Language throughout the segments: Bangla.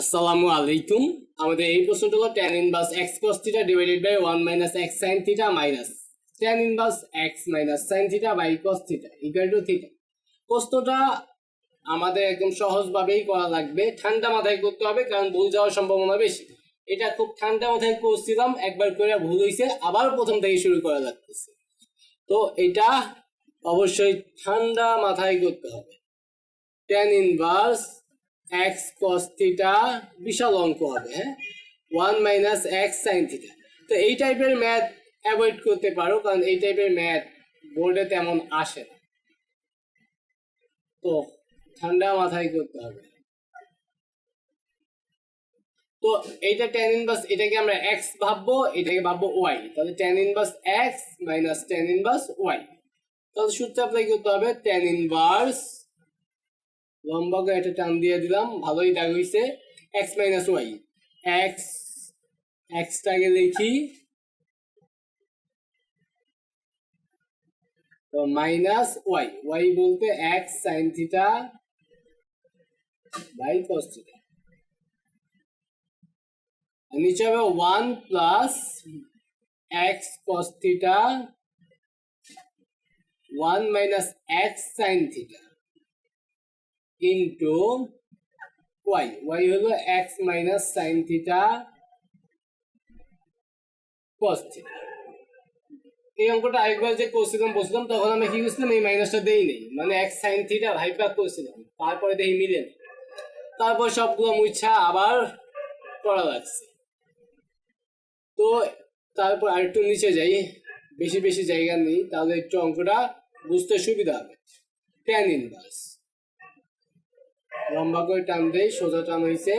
আসসালামু আলাইকুম। আমাদের এই প্রশ্নটা হলো tan inverse x cos theta divided by 1 minus x sin theta minus tan inverse x minus sin theta by cos theta equal to theta প্রশ্নটা আমাদের একদম সহজভাবেই করা লাগবে। ঠান্ডা মাথায় করতে হবে, কারণ ভুল যাওয়ার সম্ভাবনা বেশি। এটা খুব ঠান্ডা মাথায় করছিলাম, একবার করে ভুল হয়েছে আবার প্রথম থেকে শুরু করা লাগতেছে। তো এটা অবশ্যই ঠান্ডা মাথায় করতে হবে। tan inverse x cos theta বিশাল অঙ্ক হবে হ্যাঁ? One minus x sine theta তো এই টাইপের ম্যাথ অ্যাভয়েড করতে পারো, কারণ এই টাইপের ম্যাথ বোর্ডে তেমন আসে না। তো ঠান্ডা মাথায় করতে হবে। তো এইটা tan ইনভার্স এটাকে আমরা x ভাববো, এটাকে ভাববো y তাহলে tan inverse x minus tan inverse y তাহলে সূত্র অ্যাপ্লাই করতে হবে tan ইনভার্স লম্বা করে একটা টান দিয়ে দিলাম, ভালোই দাগ হইছে, x মাইনাস ওয়াই এক্স এক্সটাকে লিখি তো মাইনাস ওয়াই ওয়াই বলতে x sine theta by cos theta নিচে হবে one plus x cos theta one minus x sine theta into y y হলো x minus sine theta cos theta এই অঙ্কটা আরেকবার যে করছিলাম বলছিলাম তখন আমরা কি করছিলাম? এই মাইনাসটা দেই নেই। মানে এক্স সাইন থিটা ভাইব্যাক করছিলাম। তারপরে দেখি মিলে তারপর সবগুলো মুছা আবার করা লাগছে। তো তারপর আরেকটু নিচে যাই। বেশি বেশি জায়গা নেই। তাহলে একটু অঙ্কটা বুঝতে সুবিধা হবে। ট্যান ইনভার্স লম্বা করে টান দেই, সোজা টান হয়েছে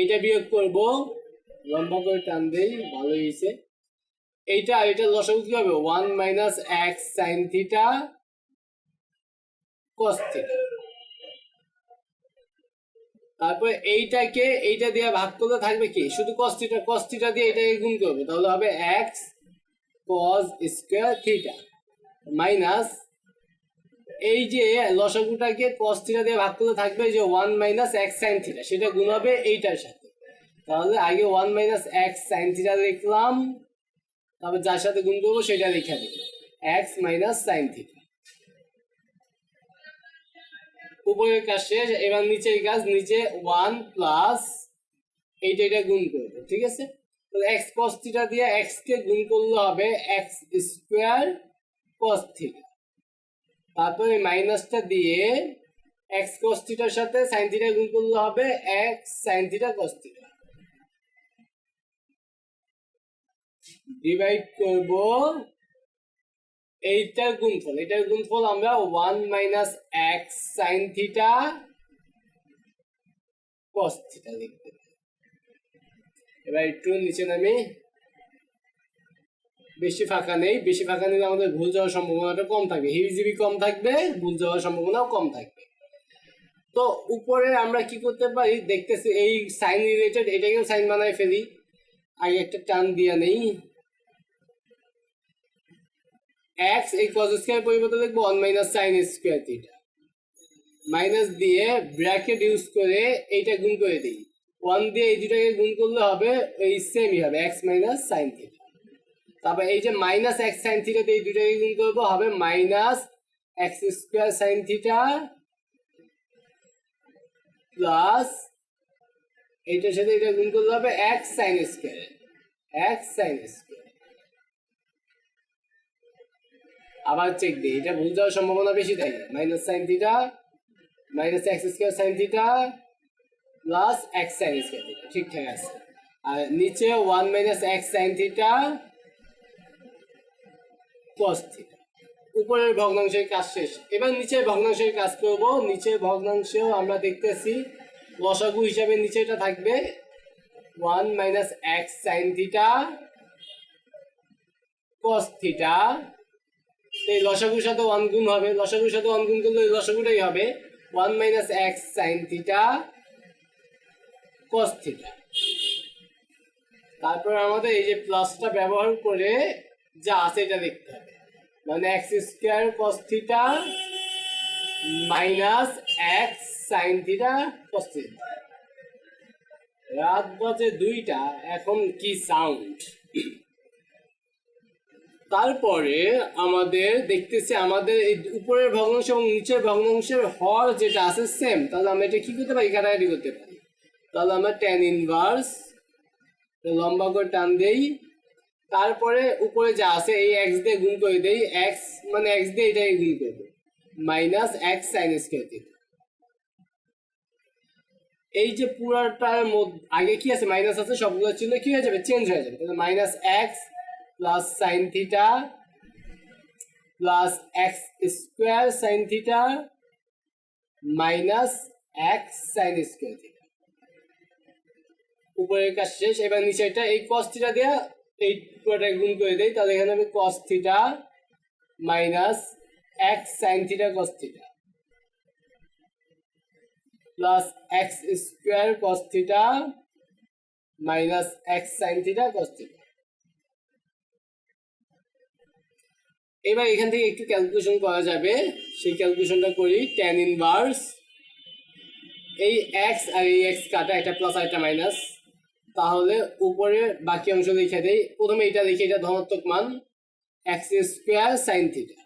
এইটা বিয়োগ করব। লম্বা করে টান দেই, ভালো হয়েছে এইটা এটা লসাগু কি হবে? One minus x sine theta cos theta. তারপরে এইটাকে, এইটা দিয়ে ভাগ করলে থাকবে কি? শুধু কস থিটা কস থিটা দিয়ে এটাকে গুণ করব। তাহলে হবে x cos square theta minus এই যে লসাগুটাকে cos থিটা দিয়ে ভাগ করলে থাকবে যে one minus x sine theta সেটা গুণ হবে এইটার সাথে। তাহলে আগে one minus x sine theta লিখলাম, তারপর যার সাথে গুণ করব সেটা লিখে দেব এক্স মাইনাস সাইন থিটা উপরের কাজ শেষ, এবার নিচের কাজ, নিচে ওয়ান প্লাস এইটা এটা গুণ করব, ঠিক আছে? তাহলে এক্স cos থিটা দিয়ে এক্স কে গুণ করলে হবে এক্স স্কোয়ার cos থিটা তারপরে মাইনাসটা দিয়ে এক্স থিটার সাথে সাইন থিটা গুণ করলে হবে x sine theta theta divide করব এইটার গুণফল। এটার গুণফল আমরা one minus x sine theta theta লিখতে এবার একটু নিচে নামি বেশি ফাঁকা নেই। বেশি ফাঁকা নিলে আমাদের ভুল যাওয়ার সম্ভাবনাটা কম থাকবে। হিবিজিবি কম থাকবে, ভুল যাওয়ার সম্ভাবনাও কম থাকবে। তো উপরে আমরা কি করতে পারি? দেখতেছি এই সাইন রিলেটেড এটাকেও সাইন বানায় ফেলি। আগে একটা টান দিয়ে নেই। এক্স এই কজ স্কোয়ার পরিবর্তে দেখব one minus sine square theta minus দিয়ে ব্র্যাকেট ইউজ করে এইটা গুণ করে দিই। ওয়ান দিয়ে এই দুটাকে গুণ করলে হবে, এই সেমই হবে এক্স মাইনাস সাইন থিটা তারপর এই যে মাইনাস এক্স সাইন থিটাতে এই দুটাকে গুণ করব, হবে minus x square sine theta plus এইটার সাথে এটা গুণ করলে হবে x sine square x sine square আবার চেক দিই, এটা ভুল যাওয়ার সম্ভাবনা বেশি থাকে minus sine theta minus x square sine theta plus x sine square ঠিকঠাক আছে। আর নিচে one minus x sine theta cos theta উপরের ভগ্নাংশের কাজ শেষ। এবার নিচের ভগ্নাংশের কাজ করব। নিচের ভগ্নাংশেও আমরা দেখতেছি লসাগু হিসাবে নিচেটা থাকবে। One minus x sine theta cos theta. এই লসাগুর সাথে ওয়ান গুণ হবে। লসাগুর সাথে ওয়ান গুণ করলে ওই লসাগুটাই হবে। One minus x sine theta cos theta. তারপর আমাদের এই যে প্লাসটা ব্যবহার করে যা আছে এটা দেখতে হবে। মানে x square cos theta minus x sine theta cos theta রাত বাজে দুইটা, এখন কি সাউন্ড তারপরে আমাদের দেখতেছি আমাদের এই উপরের ভগ্নাংশ এবং নিচের ভগ্নাংশের হর যেটা আছে সেম তাহলে আমরা এটা কি করতে পারি? কাটাকাটি করতে পারি। তাহলে আমরা ট্যান ইনভার্স লম্বা করে টান দেই তারপরে উপরে যা আছে, এই এক্স দিয়ে গুণ করে দেই এক্স মানে এক্স দিয়ে এটাই গুণ করব minus x sine square theta এই যে পুরাটার মধ্যে, আগে কি আছে মাইনাস আছে, সবগুলো চিহ্ন কি হয়ে যাবে? চেঞ্জ হয়ে যাবে। তাহলে minus x plus sine theta plus x square sine theta minus x sine square theta উপরের কাজ শেষ, এবার নিচে এটা এই কস থিটা দেওয়া এই পুরোটা গুণ করে দেই, তাহলে এখানে হবে cos theta minus x sine theta cos theta plus x square cos theta minus x sine theta cos theta এবার এখান থেকে একটু ক্যালকুলেশন করা যাবে, সেই ক্যালকুলেশনটা করি ট্যান ইনভার্স এই এক্স আর এই এক্স কাটা একটা প্লাস আর একটা মাইনাস তাহলে উপরে বাকি অংশ লিখে দেই। প্রথমে এটা লিখে এটা ধনাত্মক মান এক্স স্কোয়ার সাইন থিটা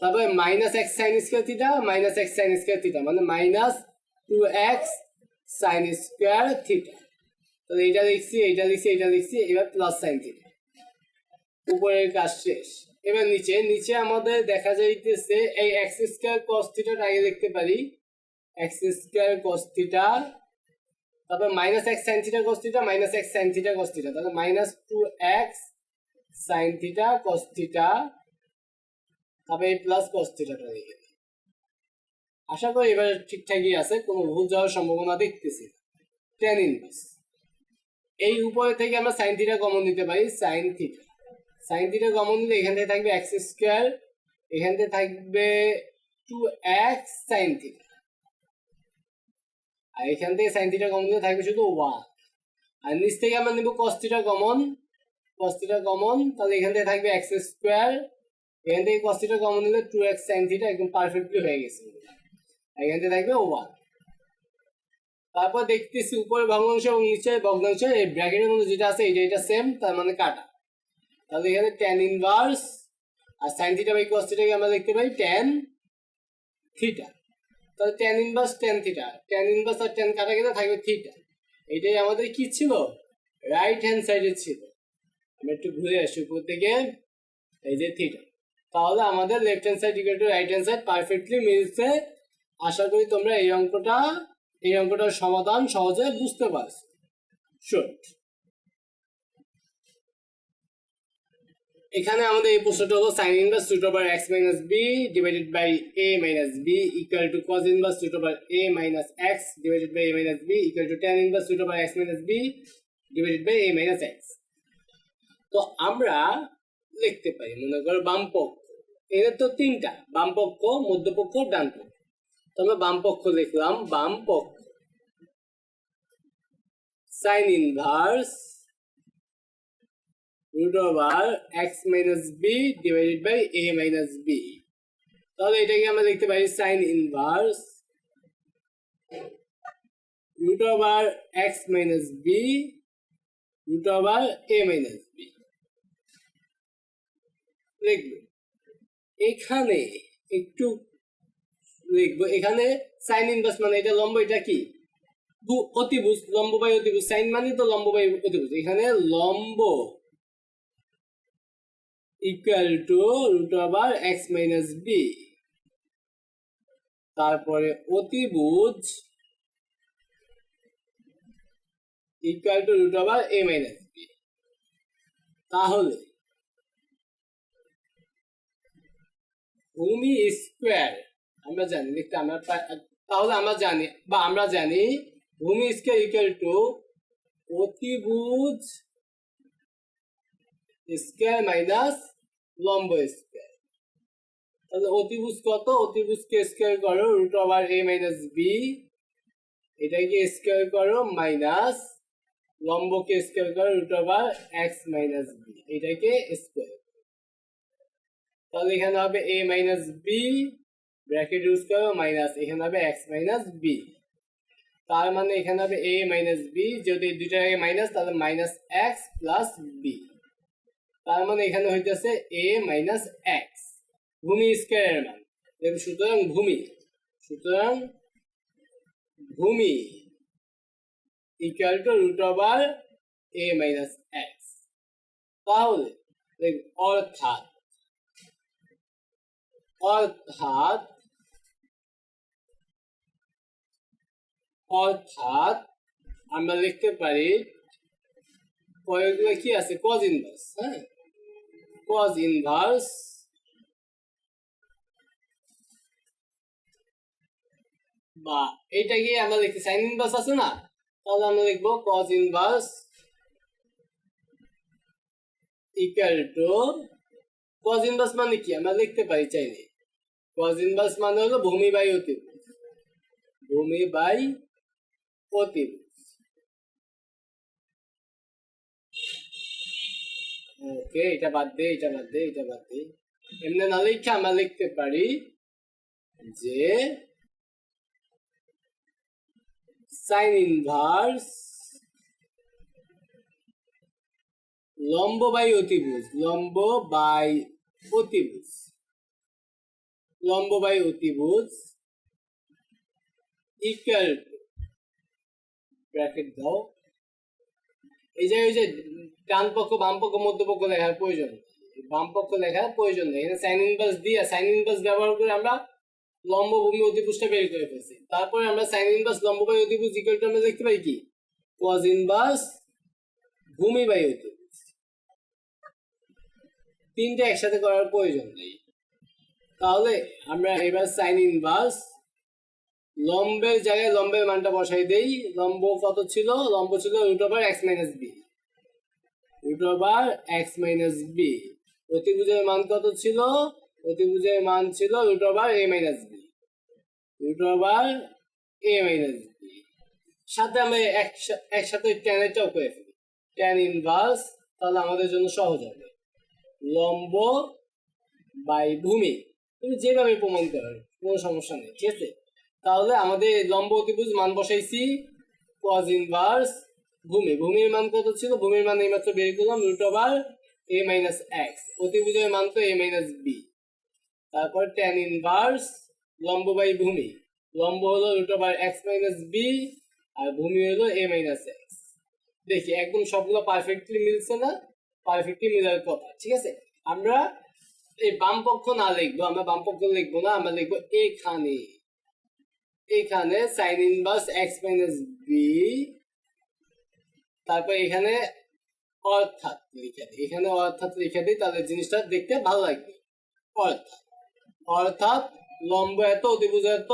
তারপরে minus x sine square theta minus x sine square theta মানে minus two x sine square theta তাহলে এটা লিখছি এটা লিখছি এটা লিখছি, এবার প্লাস সাইন থিটা উপরের কাজ শেষ। এবার নিচে নিচে আমাদের দেখা যাইতেছে এই এক্স স্কোয়ার কস থিটাটা আগে লিখতে পারি। এক্স স্কোয়ার কস থিটা তারপর minus x sine theta cos theta minus x sine theta cos theta তাহলে minus two x sine theta cos theta তারপরে এই প্লাস কস থিটাটা লিখে দিই আশা করি এবার ঠিকঠাকই আছে, কোনো ভুল যাওয়ার সম্ভাবনা দেখতেছি। টেন ইনভার্স এই উপরে থেকে আমরা সাইন থিটা কমন নিতে পারি sine theta sine theta common নিলে এখান থেকে থাকবে এক্স স্কোয়ার এখান থেকে থাকবে টু এক্স সাইন থিটা আর এখান থেকে সাইন থিটা কমন নিলে থাকবে শুধু ওয়ান আর নিচ থেকে আমরা নেব cos theta common cos theta common তাহলে এখান থেকে থাকবে এক্স স্কোয়ার এখান থেকে কস থিটা কমন নিলে টু এক্স সাইন থিটা একদম পারফেক্টলি হয়ে গেছে। এখান থেকে থাকবে ওয়ান তারপর দেখতেছি উপরে ভগ্নাংশ এবং নিচে ভগ্নাংশ, এই ব্র্যাকেটের মধ্যে যেটা আছে এটা এটা সেম তার মানে কাটা। তাহলে এখানে ট্যান ইনভার্স আর সাইন থিটা বাই কস আমরা দেখতে পাই ট্যান থিটা তাহলে tan inverse tan theta tan inverse আর ট্যান কাটা গেলে থাকবে থিটা এটাই আমাদের কি ছিল? রাইট হ্যান্ড সাইডে ছিল। আমি একটু ঘুরে আসি উপর থেকে। এই যে থিটা তাহলে আমাদের left hand side equal to right hand side perfectly মিলছে। আশা করি তোমরা এই অঙ্কটা, এই অঙ্কটার সমাধান সহজে বুঝতে পারছ। শুট এখানে আমাদের এই প্রশ্নটা হলো sine inverse root over x minus b divided by a minus b equal to cos inverse root over a minus x divided by a minus b equal to tan inverse root over x minus b divided by a minus x তো আমরা লিখতে পারি, মনে করো বাম পক্ষ। এর তো তিনটা, বাম পক্ষ মধ্যপক্ষ ডান পক্ষ। তো আমরা বাম পক্ষ লিখলাম, বাম পক্ষ। Sine inverse root over x minus b divided by a minus b তাহলে এটাকে আমরা লিখতে পারি sin inverse root over x minus b root over a minus b লিখব। এখানে একটু লিখব। এখানে সাইন ইনভার্স মানে এটা লম্ব, এটা কি? অতিভুজ, লম্ব বাই অতিভুজ। সাইন মানে তো লম্ব বাই অতিভুজ। এখানে লম্ব equal to root over x minus b তারপরে অতিভুজ equal to root over a minus b তাহলে ভূমি স্কোয়ার আমরা জানি, লিখতে আমরা তাহলে আমরা জানি, বা আমরা জানি ভূমি স্কোয়ার ইকুয়াল টু অতিভুজ স্কোয়ার মাইনাস লম্ব স্কোয়ার তাহলে অতিভুজ কত? অতিভুজকে স্কোয়ার করো? Root over a minus b এটাকে স্কোয়ার করো মাইনাস লম্বকে স্কোয়ার করো? Root over x minus b এটাকে স্কোয়ার তাহলে এখানে হবে a minus b bracket use করো মাইনাস এখানে হবে এক্স মাইনাস বি তার মানে এখানে হবে এ মাইনাস বি যদি আগে মাইনাস তাহলে মাইনাস এক্স প্লাস বি তার মানে এখানে হইতেছে এ মাইনাস এক্স ভূমি স্কয়ারের মান। সুতরাং ভূমি। সুতরাং ভূমি equal to root over a minus x তাহলে অর্থাৎ অর্থাৎ অর্থাৎ আমরা লিখতে পারি পরেরগুলো কি আছে? কজ হ্যাঁ? কজ ইনভার্স বা এইটাকে আমরা লিখতে সাইন ইনভার্স আছে না? তাহলে আমরা লিখব cos inverse equal to cos inverse মানে কি? আমরা লিখতে পারি চাইলে। কজ ইনভার্স মানে হলো ভূমি বাই অতিভুজ ভূমি বাই অতিভুজ ওকে, এটা বাদ দে, এটা বাদ দে, এটা বাদ দে। এমনি না লিখে আমরা লিখতে পারি যে লম্ব বাই অতিভুজ, লম্ব বাই অতিভুজ। লম্ব বাই অতিভুজ ইকুয়াল ব্র্যাকেট দাও। এই যে ওই যে, ডান পক্ষ, বাম পক্ষ, মধ্য পক্ষ লেখার প্রয়োজন। বাম পক্ষ লেখার প্রয়োজন নেই। এখানে সাইন ইনভার্স দিয়ে সাইন ইনভার্স ব্যবহার করে আমরা লম্ব ভূমি বের করে ফেলছি। তারপরে আমরা সাইন ইনভার্স লম্ব বাই অতিভুজ ইকুয়াল টু আমরা দেখতে পাই কি? কজ ইনভার্স ভূমি বাই অতিভুজ তিনটা একসাথে করার প্রয়োজন নেই। তাহলে আমরা এবার সাইন ইনভার্স লম্বের জায়গায় লম্বের মানটা বসাই দেই। লম্ব কত ছিল? লম্ব ছিল root over x minus b root over x minus b অতিভুজের মান কত ছিল? অতিভুজের মান ছিল root over a minus b root over a minus b সাথে একসা- একসাথে ট্যানেরটাও করে ফেলি। ট্যান ইনভার্স তাহলে আমাদের জন্য সহজ হবে। লম্ব বাই ভূমি। তুমি যেভাবে প্রমাণ করো, কোনো সমস্যা নেই, ঠিক আছে? তাহলে আমাদের লম্ব অতিভুজ মান বসাইছি কজ ইনভার্স ভূমি। ভূমির মান কত ছিল? ভূমির মান এইমাত্র বের করলাম root over a minus x অতিভুজের মান তো এ মাইনাস বি তারপর ট্যান ইনভার্স লম্ব বাই ভূমি। লম্ব হলো root over x minus b আর ভূমি হলো এ মাইনাস এক্স দেখি, একদম সবগুলো পারফেক্টলি মিলছে না? পারফেক্টলি মিলার কথা, ঠিক আছে? আমরা এই বাম পক্ষ না লিখব, আমরা বাম পক্ষ লিখব না, আমরা লিখব এখানে। এখানে sine inverse x minus b তারপর এখানে অর্থাৎ লিখে দিই। এখানে অর্থাৎ লিখে দিই, তাহলে জিনিসটা দেখতে ভালো লাগবে। অর্থাৎ অর্থাৎ লম্ব এত, অতিভুজ এত,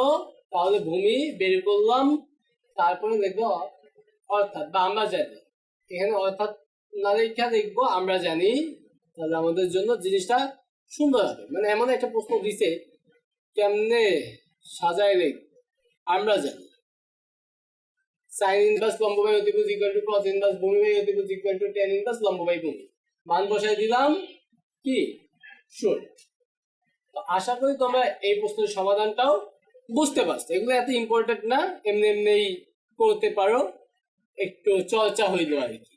তাহলে ভূমি বের করলাম, তারপরে লিখব অর্থাৎ বা আমরা জানি। এখানে অর্থাৎ না লেখা লিখব, আমরা জানি, তাহলে আমাদের জন্য জিনিসটা সুন্দর হবে। মানে এমন একটা প্রশ্ন দিছে, কেমনে সাজায় লিখ আমরা জানি। সাইন ইনভার্স লম্ব বাই অতিভুজ ইকুয়াল টু কস ইনভার্স ভূমি বাই অতিভুজ ইকুয়াল টু টেন ইনভার্স লম্ববাই ভূমি। মান বসাই দিলাম কি? শুন তো আশা করি তোমরা এই প্রশ্নের সমাধানটাও বুঝতে পারছ। এগুলো এত ইম্পর্টেন্ট না, এমনি এমনি করতে পারো। একটু চর্চা হইল আর কি।